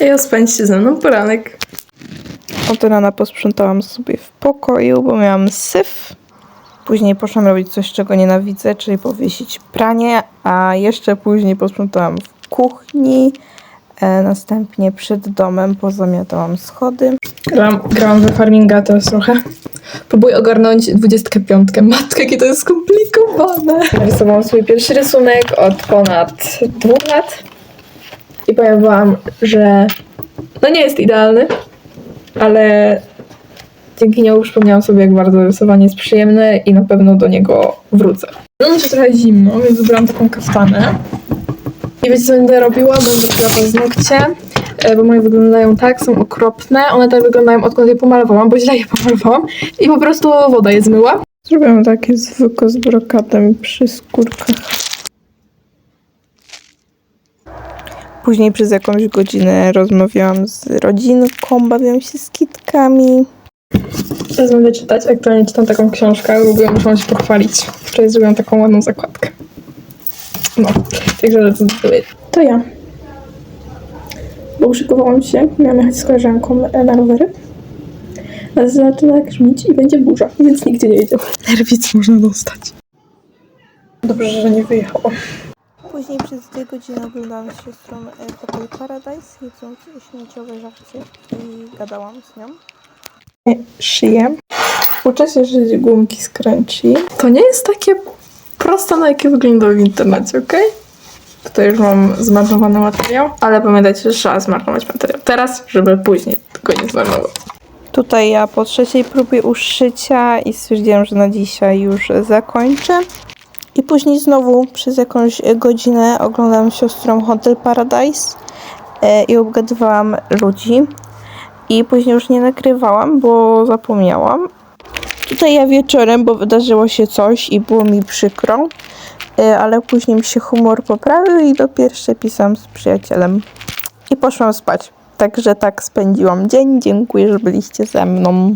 Ja spędźcie ze mną poranek. Od rana posprzątałam sobie w pokoju, bo miałam syf. Później poszłam robić coś, czego nienawidzę, czyli powiesić pranie, a jeszcze później posprzątałam w kuchni. E, następnie przed domem pozamiatałam schody. Grałam, grałam we farminga teraz trochę. Próbuję ogarnąć 25. Matkę, jakie to jest skomplikowane. Rysowałam swój pierwszy rysunek od ponad dwóch lat. I powiem wam, że no nie jest idealny, ale dzięki niemu przypomniałam sobie, jak bardzo rysowanie jest przyjemne i na pewno do niego wrócę. No mi się trochę zimno, więc wybrałam taką kaftanę. I wiecie co będę robiła? Będę robiła paznokcie, e, bo moje wyglądają tak, są okropne. One tak wyglądają odkąd je pomalowałam, bo źle je pomalowałam. I po prostu woda je zmyła. Zrobiłam takie zwykłe z brokatem przy skórkach. Później przez jakąś godzinę rozmawiałam z rodzinką, bawiłam się z kitkami. Teraz będę czytać. Aktualnie czytam taką książkę, w ogóle muszę się pochwalić. Wczoraj zrobiłam taką ładną zakładkę. No, także decyduję. To ja. Bo uszykowałam się, miałam jechać z koleżanką na rowery. Ale zaczyna grzmić i będzie burza, więc nigdzie nie jedziemy. Nerwic można dostać. Dobrze, że nie wyjechałam. Później przez dwie godziny oglądałam z siostrą Hotel Paradise, jedząc śmieciowe żarcie i gadałam z nią. Szyję. Uczę się szyć gumki z crunchy. To nie jest takie proste, na jakie wygląda w internecie, okej? Tutaj już mam zmarnowany materiał, ale pamiętajcie, że trzeba zmarnować materiał teraz, żeby później tego nie zmarnować. Tutaj ja po trzeciej próbie uszycia i stwierdziłam, że na dzisiaj już zakończę. I później znowu przez jakąś godzinę oglądałam z siostrą Hotel Paradise e, i obgadywałam ludzi. I później już nie nagrywałam, bo zapomniałam. Tutaj ja wieczorem, bo wydarzyło się coś i było mi przykro, e, ale później mi się humor poprawił i dopiero pisałam z przyjacielem. I poszłam spać. Także tak spędziłam dzień. Dziękuję, że byliście ze mną.